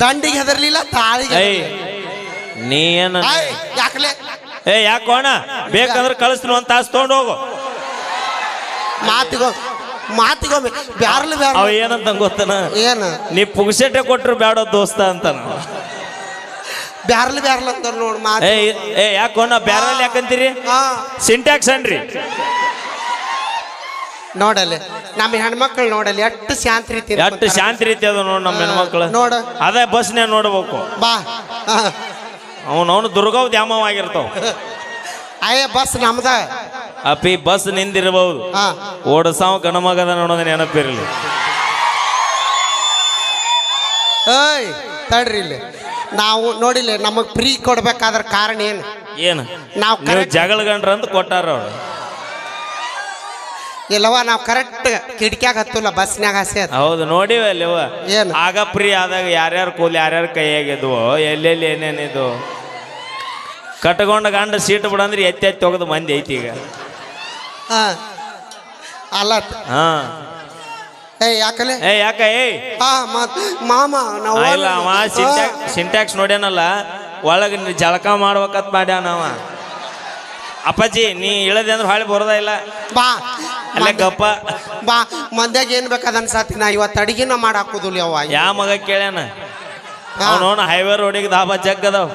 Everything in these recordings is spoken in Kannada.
ದಂಡಿಗೆ ಹೆದರ್ಲಿಲ್ಲ ತಾಳಿಗೆ ಏಯ್ ನೀ ಏನ ಆಯ್, ಯಾಕಲೆ? ಏ ಯಾಕೋಣ ಬೇಕಂದ್ರೆ ಕಳಿಸ್ತೀನಿ ಒಂದ್ ತಾಸು ತಗೊಂಡು ಹೋಗು. ಮಾತಿಗೋ ಮಾತಿಗೊಮ್ಮೆ ಬ್ಯಾರ್ಲು ಬ್ಯಾರ ಅವ ಏನಂತ ಗೊತ್ತನ? ಏನು? ನೀ ಪುಗ್ಸೆಟ್ಟೆ ಕೊಟ್ರು ಬೇಡ ದೋಸ್ತ ಅಂತ ಬ್ಯಾರ್ಲು ಬ್ಯಾರ್ಲು ಅಂತ ನೋಡ್ ಮಾತು ಏ ಏ ಯಾಕೋಣ ಬ್ಯಾರಲ್ ಯಾಕಂತೀರಿ? ಹಾ. ಸಿಂಟ್ಯಾಕ್ಸ್ ಅನ್ರಿ ನೋಡಲ್ಲಿ ನಮ್ಮ ಹೆಣ್ಮಕ್ಳು ನೋಡಲಿ ಎಷ್ಟು ಶಾಂತ ರೀತಿ ಎಷ್ಟು ಶಾಂತಿ ರೀತಿ ಅದ ನೋಡ್ ನಮ್ಮ ಹೆಣ್ಮಕ್ಳು. ನೋಡ. ಅದೇ ಬಸ್ನ್ಯಾಗ ನೋಡ್ಬೇಕು. ಬಾ. ಅವನವನು ದುರ್ಗವ್ ದ್ಯಾಮವಾಗಿರ್ತಾವ. ಅಯ್ಯ ಬಸ್ ನಮ್ದ. ಅಪ್ಪಿ ಬಸ್ ನಿಂದಿರಬಹುದು ಹಾ. ಓಡಸಾವ ಗಣಮಗದ ನೋಡೋದ ನೆನಪಿರಲಿ. ಏಯ್ ತಡ್ರಿ ಇಲ್ಲಿ. ನಾವು ನೋಡಿಲ್ಲ ನಮಗ್ ಫ್ರೀ ಕೊಡ್ಬೇಕಾದ್ರ ಕಾರಣ ಏನು? ಏನು? ನಾವು ನೀವು ಜಗಳ ಗಂಡ್ರ ಅಂತ ಕೊಟ್ಟಾರ ಅವ್ರು. ಇಲ್ಲವ ನಾವು ಕರೆಕ್ಟ್ ಕಿಟಕ್ಯಾಗ ಹತ್ತಲ್ಲ ಬಸ್ನ್ಯಾಗ ಹಸಿ ಹೌದು ನೋಡಿವ ಅಲ್ಲಿವ ಏನು? ಆಗ ಪ್ರೀ ಆದಾಗ ಯಾರ್ಯಾರ ಕೂಲಿ ಯಾರ್ಯಾರ ಕೈಯಾಗಿದ್ವು ಎಲ್ಲೆಲ್ಲಿ ಏನೇನಿದ್ವು. ಕಟ್ಕೊಂಡ ಗಂಡ ಸೀಟ್ ಬಿಡಂದ್ರೆ ಎತ್ತಿ ಎತ್ತಿ ಹೋಗೋದು ಮಂದಿ ಐತಿ ಈಗ. ಹಾ. ಅಲ್ಲ ಹಾ. ಏ ಯಾಕಲೆ? ಏ ಯಾಕ ಮತ್ ಮಾಮ ನಾವು ಇಲ್ಲ ಅವ ಸಿಂಟ್ಯಾಕ್ ಸಿಂಟ್ಯಾಕ್ಸ್ ನೋಡ್ಯಾನಲ್ಲ ಒಳಗೆ ನೀ ಜಳಕ ಮಾಡ್ಬೇಕಂತ ಮಾಡ್ಯಾನವ ಅಪ್ಪಾಜಿ ನೀ ಇಳದೆ ಅಂದ್ರೆ ಹಾಳಿ ಬರೋದ ಇಲ್ಲ. ಬಾ. ಅಲ್ಲೇ ಗಪ್ಪ. ಬಾ ಮಂದ್ಯಾಗ ಏನ್ ಬೇಕಾದ ಅನ್ಸಾತಿ? ನಾ ಇವತ್ತು ಅಡಿಗೆನ ಮಾಡಾಕುದಿಲ್ಲ ಯವ್ವ ಯಾ ಮಗ ಕೇಳ್ಯಾನ. ಅವನವನ ಹೈವೇ ರೋಡಿಗೆ ದಾಬಾ ಜಗ್ ಅದಾವ.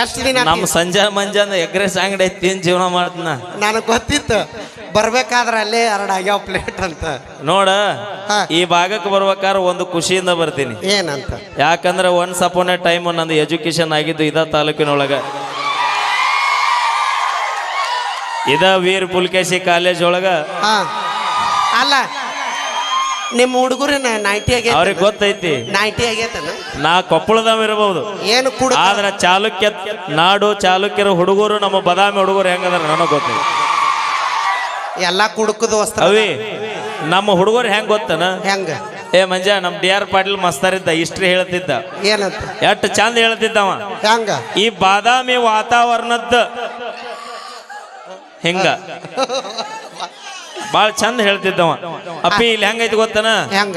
ಎಷ್ಟು ದಿನ ನಮ್ಮ ಸಂಜೆ ಮಂಜಾನ ಎಗ್ರೆಸ್ ಅಂಗಡಿ ಐತಿ ಏನ್ ಜೀವನ ಮಾಡ್ತೀನ. ನನಗೆ ಗೊತ್ತಿತ್ತು. ಬರ್ಬೇಕಾದ್ರೆ ಅಲ್ಲೇ ಎರಡು ಆಗ್ಯಾವ ಪ್ಲೇಟ್ ಅಂತ. ನೋಡ. ಈ ಭಾಗಕ್ಕೆ ಬರ್ಬೇಕಾದ್ರೆ ಒಂದು ಖುಷಿಯಿಂದ ಬರ್ತೀನಿ. ಏನಂತ? ಯಾಕಂದ್ರೆ ಒನ್ಸ್ ಅಪೋನ್ ಎ ಟೈಮ್ ನಂದು ಎಜುಕೇಶನ್ ಆಗಿದ್ದು ಇದ ತಾಲೂಕಿನೊಳಗ. ಇದ ವೀರ್ ಪುಲ್ಕೇಶಿ ಕಾಲೇಜ್ ಒಳಗ ಹಾ. ಅಲ್ಲ ನಿಮ್ಮ ಹುಡುಗರು ನೈಂಟಿ ಆಗೈತೆ ಅವ್ರಿಗೆ ಗೊತ್ತೈತಿ. ನೈಂಟಿ ಆಗೈತನ ನಾ ಕೊಪ್ಪಳದವ ಇರಬಹುದು ಏನು ಕುಡ ಆದ್ರ ಚಾಲುಕ್ಯ ನಾಡು ಚಾಲುಕ್ಯರ ಹುಡುಗರು ನಮ್ಮ ಬದಾಮಿ ಹುಡುಗರು ಹೆಂಗದಾರ ನನಗೆ ಗೊತ್ತೈತಿ ಎಲ್ಲಾ ಕುಡುಕದ ವಸ್ತ್ರ. ಅವಿ ನಮ್ಮ ಹುಡುಗರು ಹೆಂಗ್ ಗೊತ್ತನ? ಹೆಂಗ? ಏ ಮಂಜ ನಮ್ ಡಿ ಆರ್ ಪಾಟೀಲ್ ಮಸ್ತಾರಿದ್ದ ಇಷ್ಟ್ರಿ ಹೇಳ್ತಿದ್ದ. ಏನಂತ? ಎಷ್ಟು ಚಂದ ಹೇಳ್ತಿದ್ದವ. ಹೆಂಗ? ಈ ಬಾದಾಮಿ ವಾತಾವರಣದ ಹಿಂಗ. ಬಾಳ ಚಂದ ಹೇಳ್ತಿದ್ದವ. ಅಪ್ಪಿ ಇಲ್ಲಿ ಹೆಂಗೈತಿ ಗೊತ್ತನ? ಹೆಂಗ?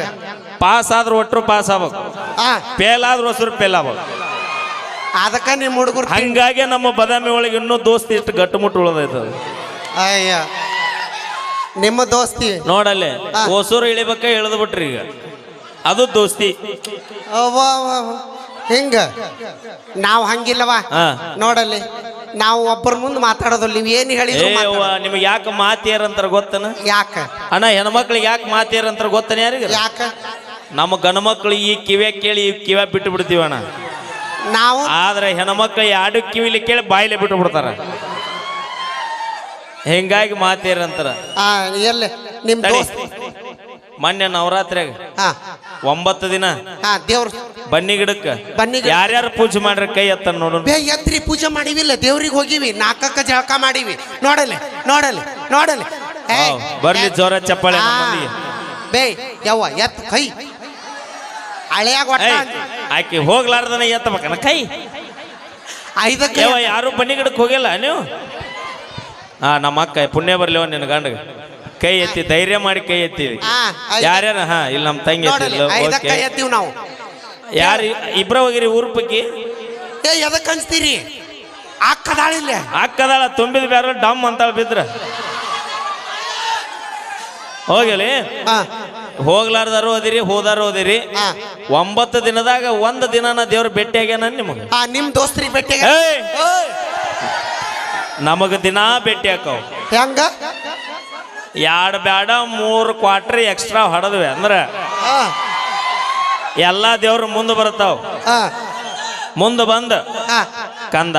ಪಾಸ್ ಆದ್ರೂ ಒಟ್ರು ಪಾಸ್ ಆಗ್ಬೇಕು. ಆ. ಫೇಲ್ ಆದ್ರೂ ಹೊಸರು ಫೇಲ್ ಆಗ್ಬೇಕು. ಅದಕ್ಕ ನಿಮ್ಮ ಹುಡುಗರು ಹಂಗಾಗಿ ನಮ್ಮ ಬದಾಮಿ ಒಳಗೆ ಇನ್ನೂ ದೋಸ್ತಿ ಇಷ್ಟು ಗಟ್ಟುಮುಟ್ಟು ಉಳ್ದೈತ ಅಯ್ಯ. ನಿಮ್ಮ ದೋಸ್ತಿ? ನೋಡಲ್ಲಿ ಹೊಸೂರು ಇಳಿಬೇಕ ಇಳಿದು ಬಿಟ್ರಿ ಈಗ. ಅದು ದೋಸ್ತಿ. ಹಿಂಗ? ನಾವು ಹಂಗಿಲ್ಲವಾ. ನೋಡಲ್ಲಿ. ನಾವು ಒಬ್ಬರ ಮುಂದೆ ಮಾತಾಡೋದು ನೀವು ಏನು ಹೇಳಿದ್ರು ಅವ್ವ, ನಿಮ್ಗೆ ಯಾಕೆ ಮಾತಿಯರಂತಾರ ಗೊತ್ತನ? ಯಾಕ? ಅಣ್ಣ ಹೆಣ್ಮಕ್ಳಿಗೆ ಯಾಕೆ ಮಾತಿಯರಂತಾರ ಗೊತ್ತನ ಯಾರಿಗೆ? ಯಾಕ? ನಮ್ಮ ಗಂಡ್ಮಕ್ಳು ಈ ಕಿವೆ ಕೇಳಿ ಈ ಕಿವೆ ಬಿಟ್ಟು ಬಿಡ್ತೀವಿ ಅಣ್ಣ. ನಾವು ಆದ್ರೆ ಹೆಣ್ಮಕ್ಳು ಎರಡು ಕಿವಿಲಿ ಕೇಳಿ ಬಾಯಿಲೆ ಬಿಟ್ಟು ಬಿಡ್ತಾರ. ಹಿಂಗಾಗಿ ಮಾತೇರಂತಾರ ಆ, ಎಲ್ಲಿ ನಿಮ್ಮ ತಡಿ. ದೋಸ್ತ್ ಮೊನ್ನೆ ನವರಾತ್ರಿಯಾಗ ಹಾ ಒಂಬತ್ತು ದಿನ? ಹಾ ದೇವ್ರ ಬನ್ನಿ ಗಿಡಕ್ಕೆ. ಬನ್ನಿ ಗಿಡ- ಯಾರ್ಯಾರು ಪೂಜೆ ಮಾಡ್ರಿ ಕೈ ಎತ್ತ ನೋಡು. ಬೇ ಎತ್ರಿ ಪೂಜೆ ಮಾಡಿವಿಲ್ಲ ದೇವ್ರಿಗೆ ಹೋಗಿವಿ ನಾಲ್ಕಕ್ಕ ಜಳಕ ಮಾಡಿವಿ. ನೋಡಲಿ ನೋಡಲಿ ನೋಡಲಿ. ಏ, ಬರ್ಲಿ ಜೋರ ಚಪ್ಪಾಳೆ ಆ. ಬೇ ಯವ್ವ ಎತ್ ಕೈ. ಹಳೆಯಾಗ ಒಟ್ಟ ಏಯ್, ಆಕಿ ಹೋಗ್ಲಾರ್ದನ ಎತ್ತಬೇಕನ ಕೈ. ಐದಕ್ಕೆ ಯಾವ ಯಾರು ಬನ್ನಿ ಗಿಡಕ್ಕೆ ಹೋಗಿಲ್ಲ ನೀವು? ಹಾ ನಮ್ಮ ಅಕ್ಕ ಪುಣ್ಯ ಬರ್ಲಿವ ನಿನ್ನ ಗಂಡಗ. ಕೈ ಎತ್ತಿ ಧೈರ್ಯ ಮಾಡಿ ಕೈ ಎತ್ತೀವಿ ಆ, ಐದ- ಯಾರ್ಯಾರ? ಹಾ ಇಲ್ಲಿ ನಮ್ಮ ತಂಗಿ ನೋಡಲಿ ಎತ್ತಿದ್ಲು ಐದಕ್ಕ ಓಕೆ. ಎತ್ತೀವಿ ನಾವು. ಯಾರು ಇಬ್ರ ಹೋಗಿರಿ ಊರ್ ಪೈಕಿ ಏ ಎದಕ್ಕೆ ಅನ್ಸ್ತೀರಿ? ಅಕ್ಕದಾಳಿಲ್ಲ ಅಕ್ಕದಾಳ ತುಂಬಿದ ಬ್ಯಾರ ಡಮ್ ಅಂತಾಳ ಬಿದ್ರ. ಹೋಗಲಿ. ಹಾ. ಹೋಗ್ಲಾರ್ದಾರು ಓದಿರಿ ಹೋದಾರು ಓದಿರಿ ಹಾ. ಒಂಬತ್ತು ದಿನದಾಗ ಒಂದು ದಿನನ ದೇವ್ರ ಭೇಟಿ ಆಗ್ಯಾನ ನಿಮಗೆ? ಆ ನಿಮ್ ದೋಸ್ತ್ರಿಗೆ ಭೇಟಿಗೆ ಏಯ್! ನಮಗ ದಿನಾ ಭೇಟಿ ಹಾಕವ್ ಹೆಂಗ? ಎರಡು ಬ್ಯಾಡ ಮೂರು ಕ್ವಾಟ್ರಿ ಎಕ್ಸ್ಟ್ರಾ ಹೊಡೆದ್ವಿ. ಅಂದ್ರೆ ಎಲ್ಲ ದೇವ್ರು ಮುಂದೆ ಬರ್ತಾವ ಮುಂದೆ ಬಂದ. ಕಂದ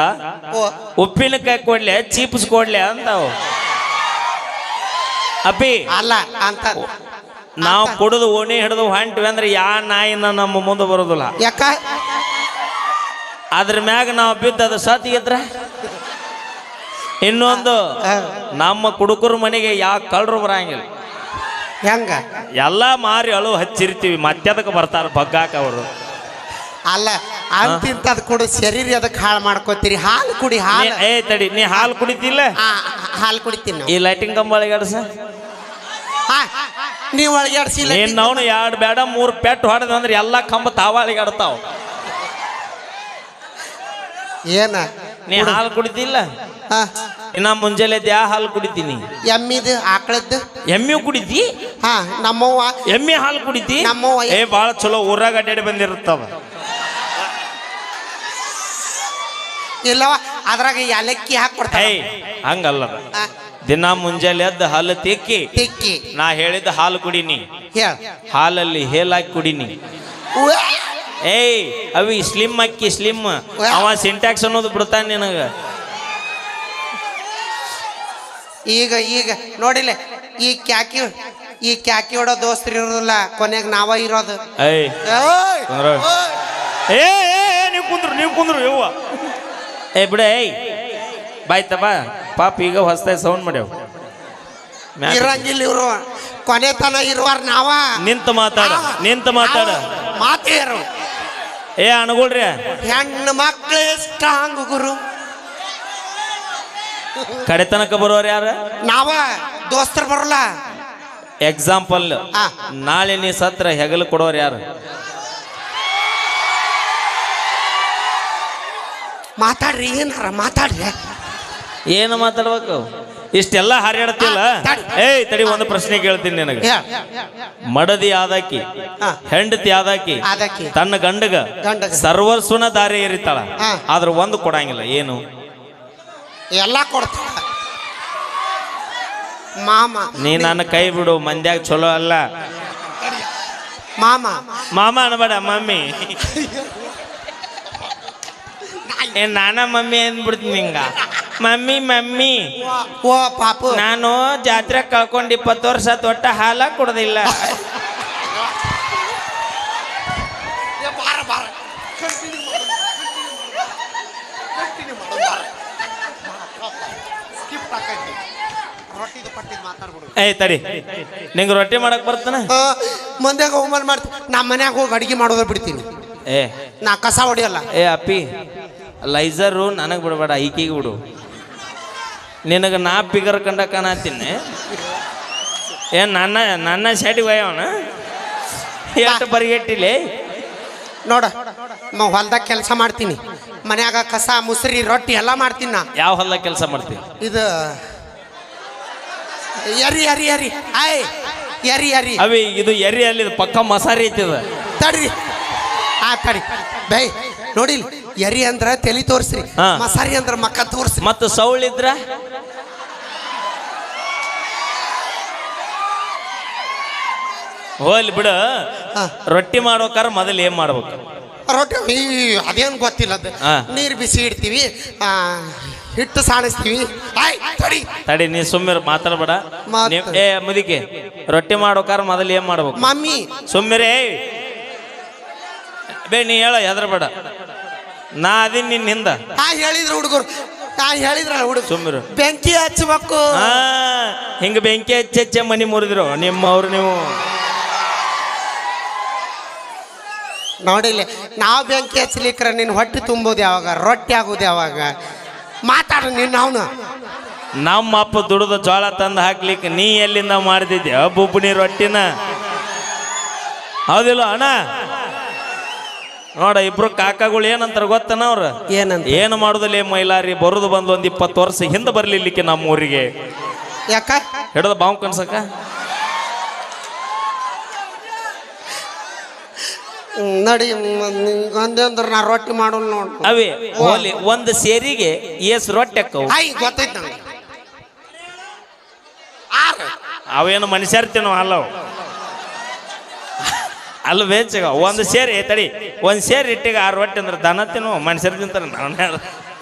ಉಪ್ಪಿನಕಾಯಿ ಕೊಡ್ಲೆ ಚೀಪ್ಸ್ ಕೊಡ್ಲೆ ಅಂತಾವು. ಅಪ್ಪಿ ಅಲ್ಲ ಅಂತ. ನಾವು ಕುಡಿದು ಓಣಿ ಹಿಡಿದು ಹೊಂಟ್ವಿ ಅಂದ್ರೆ ಯಾ ನಾಯಿನ ನಮ್ಮ ಮುಂದೆ ಬರೋದಿಲ್ಲ. ಯಾಕ? ಅದ್ರ ಮ್ಯಾಗ ನಾವು ಬಿದ್ದದ ಸತ್ತಿಗೆದ್ರ ಇನ್ನೊಂದು ನಮ್ಮ ಕುಡುಕರ ಮನೆಗೆ ಯಾವ ಕಳ್ರು ಬರಂಗಿಲ್ಲ. ಹೆಂಗ? ಎಲ್ಲ ಮಾರಿ ಅಳು ಹಚ್ಚಿರ್ತೀವಿ ಮತ್ತೆದಕ್ಕೆ ಬರ್ತಾರ ಬಗ್ಗಾಕ ಅವರು. ಅಲ್ಲ ಅಂತಿಂತದ್ ಕುಡಿ ಶರೀರ ಅದಕ್ಕೆ ಹಾಳು ಮಾಡ್ಕೋತೀರಿ ಹಾಲು ಕುಡಿ ಹಾಲು. ಏ ತಡಿ ನೀ ಹಾಲು ಕುಡಿತಿಲ್ಲ? ಹಾಲು ಕುಡಿತೀನಿ ಈ ಲೈಟಿಂಗ್ ಕಂಬಳಿಗಡ್ಸ ಸರ್. ನೀವು ಒಳಗಾಡ್ಸಿಲ್ಲ ನೀನ್ ನಾವು ಎರಡು ಬೇಡ ಮೂರು ಪೆಟ್ಟು ಹೊಡೆದ ಅಂದ್ರೆ ಎಲ್ಲ ಕಂಬ ಆಡ್ತಾವ. ಏನ? ನೀ ಹಾಲು ಕುಡಿತಿಲ್ಲ? ಇನ್ನ ಮುಂಜಾನೆ ದ್ಯಾ ಹಾಲು ಕುಡಿತೀನಿ. ಎಮ್ಮಿದು ಆಕಳದ್ದು? ಎಮ್ಮಿ ಕುಡಿತಿ? ಹಾ ನಮ್ಮವ್ವ. ಎಮ್ಮೆ ಹಾಲು ಕುಡಿತಿ? ನಮ್ಮವ್ವ. ಏ ಭಾಳ ಚಲೋ ಊರಾಗ ಅಡ್ಡಾಡಿ ಬಂದಿರುತ್ತವ. ಇಲ್ಲವ ಅದ್ರಾಗ ಯಾಲಕ್ಕಿ ಹಾಕಿ ಹೇ ಏಯ್ ಹಂಗಲ್ಲ ದಿನ ಮುಂಜಾನೆ ಎದ್ದು ಹಾಲು ತಿಕ್ಕಿ ತಿಕ್ಕಿ. ನಾ ಹೇಳಿದ ಹಾಲು ಕುಡಿನಿ. ಹೇಳ. ಹಾಲಲ್ಲಿ ಹೇಲಾಕಿ ಕುಡಿನಿ. ಏಯ್ ಅವಿ ಸ್ಲಿಮ್ ಅಕ್ಕಿ ಸ್ಲಿಮ್. ಅವ ಸಿಂಟ್ಯಾಕ್ಸ್ ಅನ್ನೋದು ಬಿಡ್ತಾನೆ ನಿನಗ. ಈಗ ಈಗ ನೋಡಿಲ್ಲ ಈ ಕ್ಯಾಕಿ ಈ ಕ್ಯಾಕಿ ಹೊಡೋ ದೋಸ್ತರು ಇರೋದಿಲ್ಲ ಕೊನೆಗೆ ನಾವ ಇರೋದು. ಏಯ್ ಓಯ್! ಕುಂದ್ರು. ಓಯ್! ಏ ಏ, ಏ, ನೀವು ಕುಂದ್ರು ನೀವು ಕುಂದ್ರು ಯವ್ವ. ಏ ಬಿಡ ಏಯ್. ಬಾಯ್ತಪ್ಪ ಪಾಪ ಈಗ ಹೊಸ್ತಾಗಿ ಸೌಂಡ್ ಮಾಡ್ಯಾವ. ಇರಂಗಿಲ್ಲ ಇವರು. ಕೊನೆ ತನ ಇರುವಾರ ನಾವ. ನಿಂತ ಮಾತಾಡ ನಿಂತ ಮಾತಾಡ. ಮಾತೇರು. ಏ ಅನ್ಕೊಳ್ರಿ ಹೆಣ್ಣು ಮಕ್ಕಳೇ ಸ್ಟ್ರಾಂಗ್ ಗುರು. ಕಡೆತನಕ ಬರೋರು ಯಾರ? ನಾವ ದೋಸ್ತರು ಬರಲ್ಲ. ಎಕ್ಸಾಂಪಲ್ ಆ. ನಾಳೆ ನೀ ಸತ್ರ ಹೆಗಲು ಕೊಡೋರು ಯಾರು? ಮಾತಾಡ್ರಿ ಏನಾರ ಮಾತಾಡ್ರಿ. ಏನು ಮಾತಾಡ್ಬೇಕು? ಇಷ್ಟೆಲ್ಲ ಹಾರ್ಯಾಡ್ತಿಲ್ಲ ತಡಿ. ಏಯ್ ತಡಿ ಒಂದು ಪ್ರಶ್ನೆ ಕೇಳ್ತೀನಿ ನಿನಗೆ. ಹೇಳ ಮಡದಿ ಆದಾಕಿ. ಹೆಂಡತಿ ಆದಾಕಿ ಆದಾಕಿ. ತನ್ನ ಗಂಡಗ ಗಂಡಗ. ಸರ್ವಸ್ವನ ದಾರಿ ಏರಿತಾಳ ಆದ್ರ ಒಂದು ಕೊಡಂಗಿಲ್ಲ. ಏನು? ಎಲ್ಲ ಕೊಡ್ತಾಳ. ಮಾಮ. ನೀ ನನ್ನ ಕೈ ಬಿಡು ಮಂದ್ಯಾಗ ಚಲೋ ಅಲ್ಲ. ಮಾಮ. ಮಾಮ ಅನ್ಬೇಡ ಮಮ್ಮಿ. ಏ ನಾನ ಮಮ್ಮಿ ಅಂದ್ಬಿಡ್ತೀನಿ ಹಿಂಗ ಮಮ್ಮಿ ಮಮ್ಮಿ. ಓ ಪಾಪು. ನಾನು ಜಾತ್ರೆ ಕಳ್ಕೊಂಡು ಇಪ್ಪತ್ತು ವರ್ಷ ತೊಟ್ಟ ಹಾಲ ಕುಡ್ದಿಲ್ಲ. ಏಯ್ ತಡಿ. ನಿಂಗೆ ರೊಟ್ಟಿ ಮಾಡಕ್ ಬರ್ತಾನ? ಮಂದ್ಯಾಗ ಹೋಗಿ ಮಾಡ್ತೀನಿ ನಮ್ಮ ಮನ್ಯಾಗ ಹೋಗಿ ಅಡಿಗೆ ಮಾಡೋದ ಬಿಡ್ತೀನಿ. ಏ. ನಾ ಕಸ ಹೊಡಿಯಲ್ಲ. ಏ ಅಪ್ಪಿ ಲೈಸರು ನನಗೆ ಬಿಡಬೇಡ ಈಕಿಗೆ ಬಿಡು. ನಿನಗೆ ನಾ ಪಿಗರ್ ಕಂಡ ಕಾಣತೀನಿ ಏ ನನ್ನ ನನ್ನ ಶಾಟಿ ಹೋಯವನ ಎಷ್ಟು ಬರಿಗೆಟ್ಟಿಲೆ? ನೋಡ ಹೊಲ್ದಾಗ ಕೆಲಸ ಮಾಡ್ತೀನಿ. ಮನ್ಯಾಗ ಕಸ ಮುಸ್ರಿ ರೊಟ್ಟಿ ಎಲ್ಲ ಮಾಡ್ತೀನಿ ನಾ. ಯಾವ ಹೊಲ್ದಾಗ ಕೆಲಸ ಮಾಡ್ತೀನಿ ಇದು ಎರಿ ಎರಿ ಎರಿ. ಆಯ್ ಎರಿ ಎರಿ. ಅವಿ ಇದು ಎರಿ ಅಲ್ಲಿ ಇದು ಪಕ್ಕ ಮಸಾರಿ ಐತಿದ ತಡ್ರಿ. ಆ ತಡಿ. ಬೈ ನೋಡಿ ಎರಿ ಅಂದ್ರ ತಲಿ ತೋರಿಸ್ರಿ. ಹಾ. ಮಸಾರಿ ಅಂದ್ರ ಮಕ್ಕ ತೋರಿಸ್ರಿ. ಮತ್ತು ಸೌಳಿದ್ರ ಹೋಲ್ ಬಿಡು. ಹಾ. ರೊಟ್ಟಿ ಮಾಡ್ಬೇಕಾರ ಮೊದಲು ಏನ್ ಮಾಡ್ಬೇಕು? ರೊಟ್ಟಿ ಈ ಅದೇನು ಗೊತ್ತಿಲ್ಲ ಅದು ಹಾ. ನೀರು ಬಿಸಿ ಇಡ್ತೀವಿ. ಆ, ಹಿಟ್ಟು ಸಾಣಿಸ್ತೀವಿ. ಆಯ್ ತಡಿ. ತಡಿ ನೀ ಸುಮ್ಮನೆ ಮಾತಾಡಬೇಡ. ಮಾತ್- ನೀವ್- ಏ ಮುದಿಕೆ ರೊಟ್ಟಿ ಮಾಡ್ಬೇಕಾರ ಮೊದಲು ಏನ್ ಮಾಡ್ಬೇಕು? ಮಮ್ಮಿ. ಸುಮ್ಮಿರೇ ಬೇ ನೀ ಹೇಳ ಹೆದರ್ಬೇಡ. ನಾ ಅದೀನಿ ನಿನ್ನ ಹಿಂದ. ಹೇಳಿದ್ರು ಹುಡುಗರು. ಹೇಳಿದ್ರಲ್ಲ ಹುಡುಗ. ಸುಮ್ಮಿರು ಬೆಂಕಿ ಹಚ್ಚಬೇಕು. ಆ ಹಿಂಗ ಬೆಂಕಿ ಹಚ್ಚಿ ಹಚ್ಚೆ ಮನಿ ಮುರಿದ್ರು. ನಿಮ್ಮವ್ರು ನೀವು. ನೋಡಿಲ್ಲ ನಾವು ಬೆಂಕಿ ಹಚ್ಚಲಿಕ್ರೆ ನಿನ್ನ ಹೊಟ್ಟೆ ತುಂಬೋದು ಯಾವಾಗ? ರೊಟ್ಟಿ ಆಗೋದು ಯಾವಾಗ? ಮಾತಾಡು ನಿನ್ನ ಅವನು. ನಮ್ಮ ಅಪ್ಪ ದುಡ್ದು ಜೋಳ ತಂದು ಹಾಕ್ಲಿಕ್ಕೆ ನೀ ಎಲ್ಲಿಂದ ಮಾಡ್ತಿದ್ಯ ಬುಬ್ಬುಣಿ ರೊಟ್ಟಿನ. ಹೌದಿಲ್ಲ ಅಣ್ಣ? ನೋಡ ಇಬ್ರು ಕಾಕಾಗಳು ಏನಂತಾರ ಗೊತ್ತನ ಅವ್ರು? ಏನಂತ? ಏನು ಮಾಡುದಿಲ್ಲ ಮೈಲಾರಿ ಬರುದು ಬಂದು ಒಂದು ಇಪ್ಪತ್ತು ವರ್ಷ ಹಿಂದೆ ಬರ್ಲಿಲ್ಲಿಕ್ಕೆ ನಮ್ಮ ಊರಿಗೆ ಯಾಕ? ಹಿಡಿದ ಬಾವು ಕನ್ಸಕ ಹ್ಮ್, ನಡಿ ಒಂದೇ ಅಂದ್ರೆ ನಾ ರೊಟ್ಟಿ ಮಾಡೋಲ್ಲ ನೋಡು. ಅವೇ ಹೋಲಿ ಒಂದು ಸೇರಿಗೆ ಎಸ್ ರೊಟ್ಟಿ ಅಕ್ಕವು ಹಾಯ್ ಗೊತ್ತೈತೆ ನಂಗೆ. ಆರು. ಅವೇನು ತಿನ್ನೋ ಅಲ್ಲವು. ಅಲ್ಲ ಬೇಚಗ ಒಂದು ಸೇರಿ ತಡಿ ಒಂದು ಸೇರಿ ಇಟ್ಟಿಗೆ ಆರು ರೊಟ್ಟಿ ಅಂದ್ರೆ ದನ ತಿನ್ನು ಮನುಷ್ಯರು ತಿಂತಾರೆ ನಾನು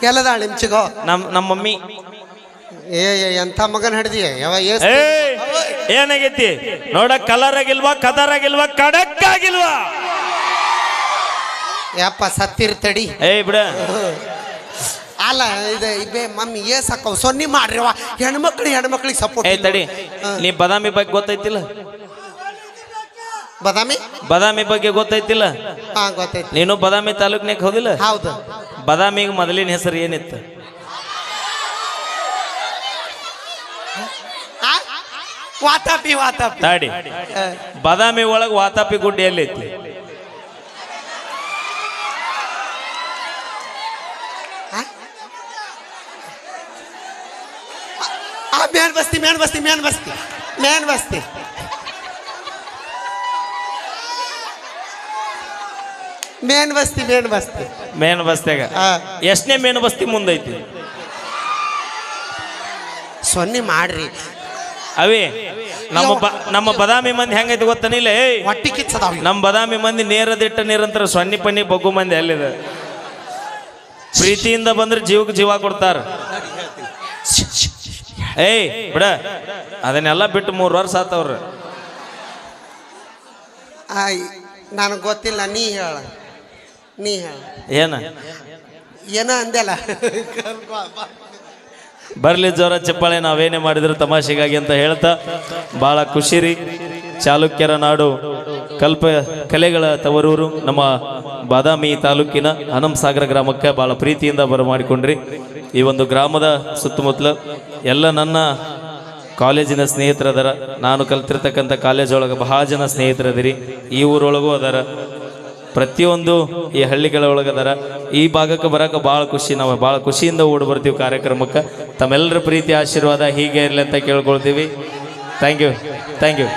ಎಲ್ಲದಾಳ ನಿಮ್ಚಿಗೋ ನಮ್ಮ ನಮ್ಮ ಮಮ್ಮಿ. ಏ ಏ, ಎಂಥ ಮಗನ ಹಿಡ್ದಿ ಯಾವ ಏ ಏನಾಗೈತಿ? ನೋಡ ಕಲರ್ ಆಗಿಲ್ವಾ ಕದರ್ ಆಗಿಲ್ವಾ ಕಡಕ್ ಆಗಿಲ್ವಾ? ಯಪ್ಪ ಸತ್ತಿರ್ ತಡಿ. ಏಯ್ ಬಿಡ. ಅಲ್ಲ ಇದು ಇದೇ ಮಮ್ಮಿ ಏ ಸಾಕವ್ ಸೊನ್ನಿ ಮಾಡ್ರಿವ ಹೆಣ್ಮಕ್ಳು ಹೆಣ್ಮಕ್ಳಿಗೆ ಸಪೋರ್ಟ್ ಏ ತಡಿ. ನೀ ಬದಾಮಿ ಬಗ್ಗೆ ಗೊತ್ತೈತಿಲ್ಲ? ಬದಾಮಿ? ಬದಾಮಿ ಬಗ್ಗೆ ಗೊತ್ತೈತಿಲ್ಲ? ಹಾ ಗೊತ್ತೈತಿ. ನೀನು ಬದಾಮಿ ತಾಲೂಕ್ನಾಗ ಹೋದಿಲ್ಲ? ಹೌದು. ಬದಾಮಿಗೆ ಮೊದಲಿನ ಹೆಸರು ಏನಿತ್ತು? ವಾತಾಪಿ ವಾತಾಪಿ. ತಾಡಿ. ಬದಾಮಿ ಬಾದಾಮಿ ಒಳಗೆ ವಾತಾಪಿ ಗುಡ್ಡೆ ಎಲ್ಲೈತಿ ಮೇನ್ ಬಸ್ತಿ ಮ್ಯಾನ್ ಬಸ್ತಿ ಮೇನ್ ಬಸ್ತಿ ಮೇನ್ ಬಸ್ತಿ ಮೇನ್ ಬಸ್ತಿ ಮೇನ್ ಬಸ್ತಿ ಮೇನ್ ಬಸ್ತಿಯಾಗ ಎಷ್ಟನೇ ಮೇನ್ ಬಸ್ತಿ ಮುಂದೈತಿ? ಸೊನ್ನೆ ಮಾಡ್ರಿ. ಅವೇ ನಮ್ಮ ನಮ್ಮ ಬದಾಮಿ ಮಂದಿ ಹೆಂಗೈತಿ ಗೊತ್ತನಿಲ್ಲ ಏಯ್. ಹೊಟ್ಟಿ ಕಿಚ್ಚದಾವ ನಮ್ಮ ಬದಾಮಿ ಮಂದಿ ನೇರದಿಟ್ಟ ನಿರಂತರ ಸೊನ್ನೆ ಪನ್ನಿ ಬಗ್ಗು ಮಂದಿ ಅಲ್ಲಿದೆ. ಪ್ರೀತಿಯಿಂದ ಬಂದ್ರೆ ಜೀವಕ್ಕೆ ಜೀವ ಕೊಡ್ತಾರ. ಏಯ್ ಬಿಡ. ಅದನ್ನೆಲ್ಲ ಬಿಟ್ಟು ಮೂರು ವರ್ಷ ಆತವ್ರ. ನನಗೆ ಗೊತ್ತಿಲ್ಲ ನೀ ಹೇಳ. ನೀ ಹೇಳ. ಏನ? ಏನ ಅಂದೆಲ್ಲ? ಬರ್ಲಿ ಜೋರ ಚಪ್ಪಾಳೆ ನಾವೇನೇ ಮಾಡಿದ್ರು ತಮಾಷೆಗಾಗಿ ಅಂತ ಹೇಳ್ತಾ ಬಹಳ ಖುಷಿ ರೀ. ಚಾಲುಕ್ಯರ ನಾಡು ಕಲ್ಪ ಕಲೆಗಳ ತವರೂರು ನಮ್ಮ ಬಾದಾಮಿ ತಾಲೂಕಿನ ಹನಂಸಾಗರ ಗ್ರಾಮಕ್ಕೆ ಬಹಳ ಪ್ರೀತಿಯಿಂದ ಬರಮಾಡಿಕೊಂಡ್ರಿ. ಈ ಒಂದು ಗ್ರಾಮದ ಸುತ್ತಮುತ್ತಲು ಎಲ್ಲ ನನ್ನ ಕಾಲೇಜಿನ ಸ್ನೇಹಿತರದರ, ನಾನು ಕಲ್ತಿರ್ತಕ್ಕಂಥ ಕಾಲೇಜ್ ಒಳಗೆ ಬಹಳ ಜನ ಸ್ನೇಹಿತರದಿರಿ. ಈ ಊರೊಳಗೂ ಅದರ, ಪ್ರತಿಯೊಂದು ಈ ಹಳ್ಳಿಗಳ ಒಳಗದಾರ, ಈ ಭಾಗಕ್ಕೆ ಬರೋಕೆ ಭಾಳ ಖುಷಿ. ನಾವು ಭಾಳ ಖುಷಿಯಿಂದ ಓಡಿ ಬರ್ತೀವಿ ಕಾರ್ಯಕ್ರಮಕ್ಕೆ. ತಮ್ಮೆಲ್ಲರ ಪ್ರೀತಿ, ಆಶೀರ್ವಾದ ಹೀಗೆ ಇರಲಿ ಅಂತ ಕೇಳ್ಕೊಳ್ತೀವಿ. Thank you thank you